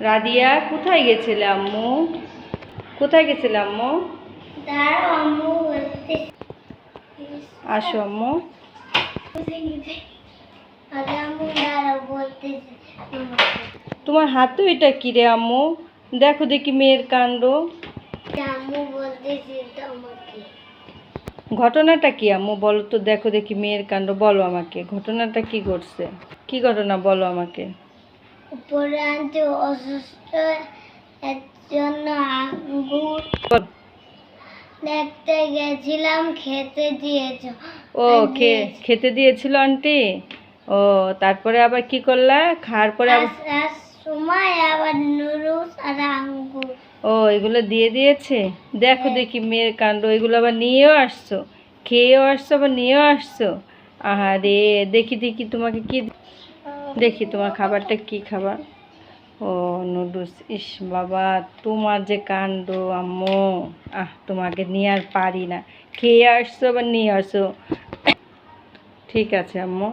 রাদিয়া কোথায় গেছিলে আম্মু? কোথায় গেছিলে আম্মু? আসো আম্মু। তোমার হাতে এটা কি রে আম্মু? দেখো দেখি মেয়ের কাণ্ড। ঘটনাটা কি আম্মু? বলো তো দেখো দেখি মেয়ের কাণ্ড বলো আমাকে। ঘটনাটা কি ঘটছে? কি ঘটনা বলো আমাকে। উপরে আনতে অসুস্থ এর জন্য আঙ্গুর। দেখতে গেছিলাম খেতে দিয়েছ। ও খে খেতে দিয়েছিল আন্টি? ও তারপরে আবার কি করলা? খাওয়ার পরে সময় আবার নুডলস আর আঙ্গুর। ও এগুলো দিয়ে দিয়েছে? দেখো দেখি মেয়ের কাণ্ড এগুলো আবার নিয়েও আসছো? খেয়েও আসছো আবার নিয়েও আসছো? আহারে দেখি দেখি তোমাকে কি দেখি তোমার খাবারটা কি খাবার? ও, নুডলস। ইস বাবা, তোমার যে কাণ্ড, আম্মু। আহ, তোমাকে নিয়ে আর পারি না। খেয়ে আসছো আবার নিয়ে আসো? ঠিক আছে, আম্মু।